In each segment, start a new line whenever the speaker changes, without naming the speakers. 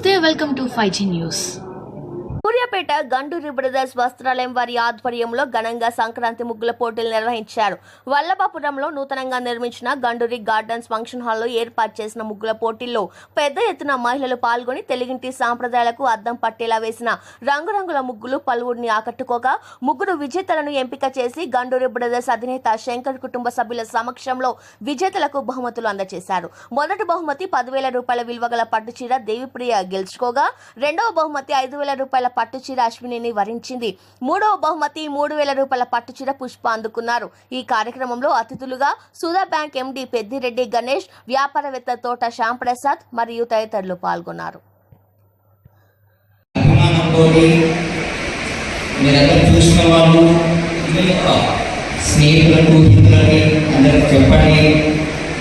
Namaste, welcome to 5G News.
Suryapet Ganduri brothers వస్త్రాలయం వారి ఆధ్వర్యంలో ఘనంగా సంక్రాంతి ముగ్గుల పోటీలు నిర్వహించారు. వల్లభాపురంలో నూతనంగా నిర్మించిన గండూరి గార్డెన్స్ ఫంక్షన్ హాల్లో ఏర్పాటు చేసిన ముగ్గుల పోటీల్లో పెద్ద ఎత్తున మహిళలు పాల్గొని తెలుగింటి సాంప్రదాయాలకు అద్దం పట్టేలా వేసిన రంగురంగుల ముగ్గులు పలువురిని ఆకట్టుకోగా ముగ్గురు విజేతలను ఎంపిక చేసి గండూరి బ్రదర్స్ అధినేత శంకర్ కుటుంబ సభ్యుల సమక్షంలో విజేతలకు బహుమతులు అందజేశారు. మొదటి బహుమతి పదివేల రూపాయల విలువ గల పట్టుచీర దేవిప్రియ గెలుచుకోగా రెండవ బహుమతి ఐదు వేల రూపాయల పట్టుచీర అశ్వినిని వరించింది. మూడవ బహుమతి మూడు వేల రూపాయల పట్టుచీర పుష్ప అందుకున్నారు. ఈ కార్యక్రమంలో అతిథులుగా సుధా బ్యాంక్ ఎండి పెద్దిరెడ్డి గణేష్ వ్యాపారవేత్త తోట శ్యామ్ ప్రసాద్ మరియు తదితరులు పాల్గొన్నారు.
చూసిన వాళ్ళు స్నేహితులకు హితులకి అందరికి చెప్పండి.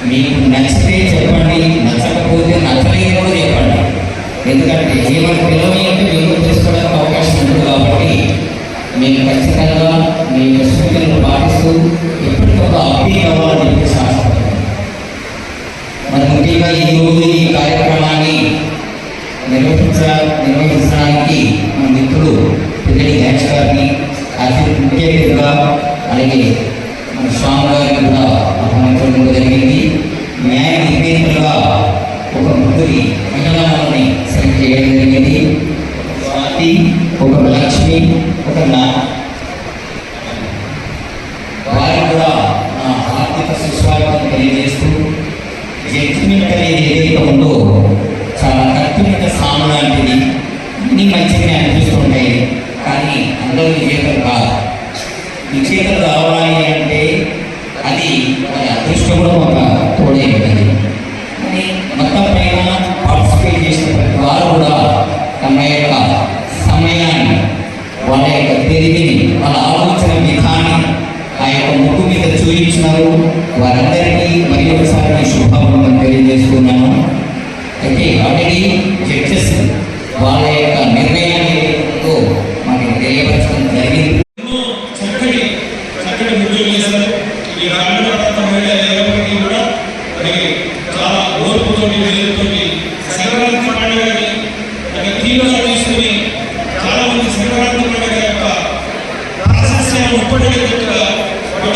మీకు నచ్చితే చెప్పండి నచ్చకపోతే నచ్చలేదు కూడా చెప్పండి. ఎందుకంటే జీవన పిల్లలు మేము ఖచ్చితంగా మీ యొక్క సూచనలు పాటిస్తూ ఎప్పటికప్పుడు అప్పీల్ అవ్వాలని చెప్పేసి ఆశపడుతున్నాం మరి ముఖ్యంగా ఈ రోజు ఈ కార్యక్రమాన్ని నిర్వహించ నిర్వహించడానికి మన మిత్రుడు పిల్లడి గ్యాస్ గారిని అతి ముఖ్యంగా అలాగే మన స్వామి గారిని కూడా ఆహ్వానించడం జరిగింది. న్యాయ నిర్ణేతలుగా ఒక ముగ్గురి మహిళలని సెలెక్ట్ చేయడం జరిగింది. స్వాతి ఒక లక్ష్మి ఒక నా వారికి కూడా నా ఆర్థిక సుస్వాగతం తెలియజేస్తూ జడ్జిమెంట్ అనేది ఏదైతే ఉందో చాలా కట్టుమిట సాము లాంటిది అన్ని మంచిగానే అనిపిస్తుంటాయి. కానీ అందరూ విజేతలు కాదు. విజేతలు కావాలి అంటే అది మన అదృష్టం కూడా ఒక తోడే ముక్కు వారందరికీ మరి ఒకసారి నేను శుభాకాంక్షలు తెలియజేస్తున్నాను. అయితే ఆల్రెడీ జడ్జెస్ వాళ్ళ యొక్క నిర్ణయాలతో మనకి తెలియపరచడం జరిగింది.
ఎన్నో చక్కటి చక్కటి ఈ రాష్ట్ర కూడా మరి చాలా సంక్రాంతి పండుగని ఒక తీవ్రంగా తీసుకుని చాలా మంది సంక్రాంతి పండుగ యొక్క ప్రాశస్యాన్ని ఇప్పటికే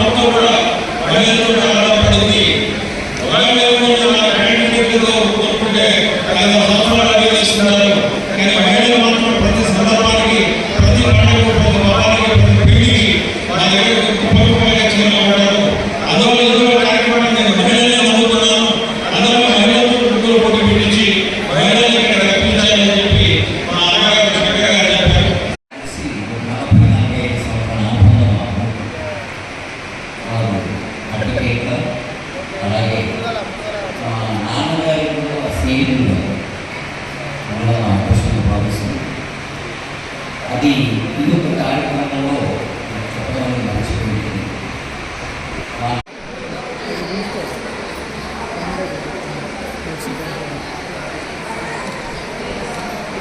మొత్తం కూడా మహిళలతో ఆధారపడింది ఒకవేళ
అది ఇది ఒక కార్యక్రమంలో నాకు చెప్పడం మర్చిపోయింది మా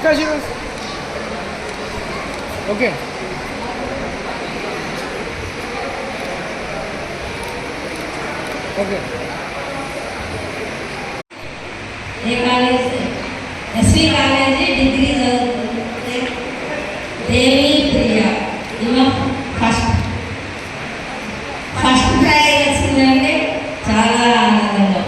Cashews. Okay. Okay.
ఏ కాలేజ్ ఎస్వి కాలేజీ డిగ్రీ చదువు దేవి ప్రియ ఈమె ఫస్ట్. ఫస్ట్ ప్రైజ్ వచ్చిందంటే చాలా ఆనందంగా